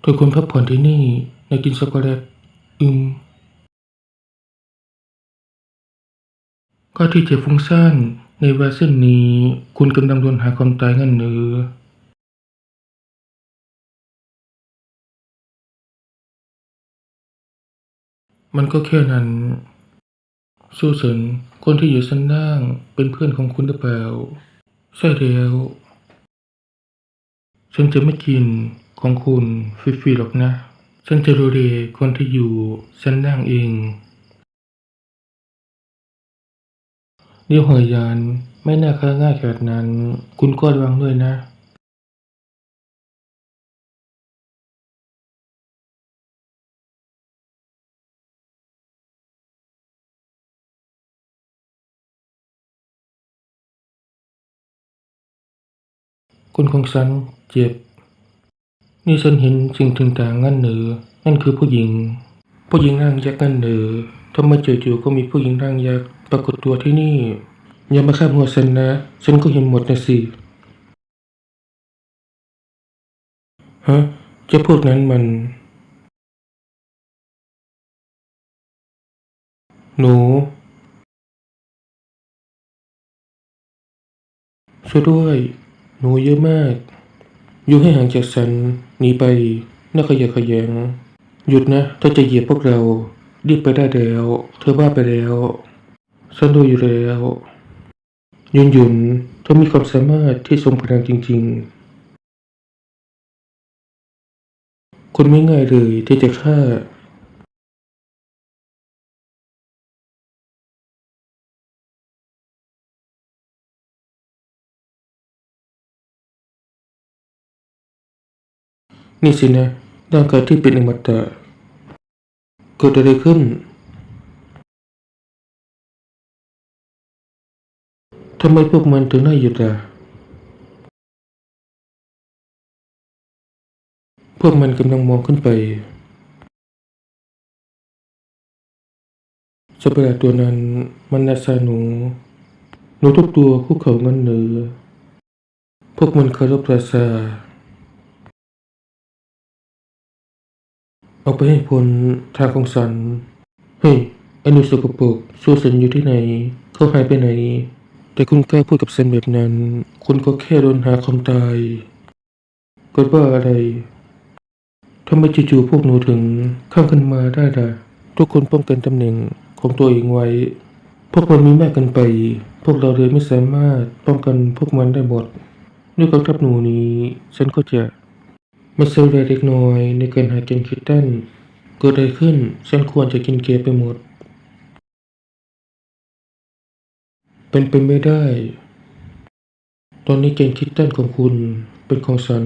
เธอควรพักผ่อนที่นี่และกินช็อกโกแลตอืมก็ที่จะฟุ้งซ่านในเวลาเส้นนี้ คุณกำลังโดนหาความตายงั้นหรือมันก็แค่นั้นซูเซนคนที่อยู่ชั้นล่างเป็นเพื่อนของคุณหรือเปล่าใช่แล้วฉันจะไม่กิน ของคุณฟรีๆหรอกนะ ฉันจะดูแลคนที่อยู่ชั้นล่างเอง เดี๋ยวหอยยานไม่น่าค้าง่ายขนาดนั้น คุณก็ระวังด้วยนะคุณของฉันเจ็บ นี่ฉันเห็นสิ่งต่างๆงั้นหรือนั่นคือผู้หญิง ผู้หญิงร่างยักษ์งั้นหรือทำไมจู่ๆก็มีผู้หญิงร่างยักษ์ปรากฏตัวที่นี่ อย่ามาข้ามหัวฉันนะ ฉันก็เห็นหมดนะสิ ฮะเจ้าพวกนั้นมัน หนูช่วยด้วย หนูเยอะมาก อยู่ให้ห่างจากฉันหนีไปน่าขยะขยง หยุดนะ ถ้าจะเหยียบพวกเรา รีบไปได้แล้ว เธอบ้าไปแล้วฉันดูอยู่แล้ว ยุนยุนเธอมีความสามารถที่ทรงพลังจริง ๆ คนไม่ง่ายเลยที่จะฆ่า นี่สินะร่างกายที่เป็นอมตะเกิดอะไรขึ้นทำไมพวกมันถึงน่าหยุดอะพวกมันกำลังมองขึ้นไปสัตว์ประหลาดตัวนั้นมันนาซาหนู หนูทุกตัวคุกเข่างันเหนือ พวกมันเคารพราชา เอาไปให้พ้นทางของสัน เฮ้ยไอ้หนูสกปรกซูสันอยู่ที่ไหน เขาหายไปไหน แต่คุณกล้าพูดกับเซนแบบนั้น คุณก็แค่โดนหาความตายเกิดว่าอะไรทำไมจู่ๆพวกหนูถึงข้ามขึ้นมาได้ล่ะทุกคนป้องกันตำแหน่งของตัวเองไว้ พวกมันมีมากกินไป พวกเราเลยไม่สามารถป้องกันพวกมันได้หมดด้วยกองทัพหนูนี้ ฉันก็จะ มาเซลล์เล็กน้อยในเกินหาเกมคิดตันเกิดอะไรขึ้นฉันควรจะกินเกไปหมด เป็นไปไม่ได้ ตอนนี้เกนคิดตันของคุณเป็นของฉัน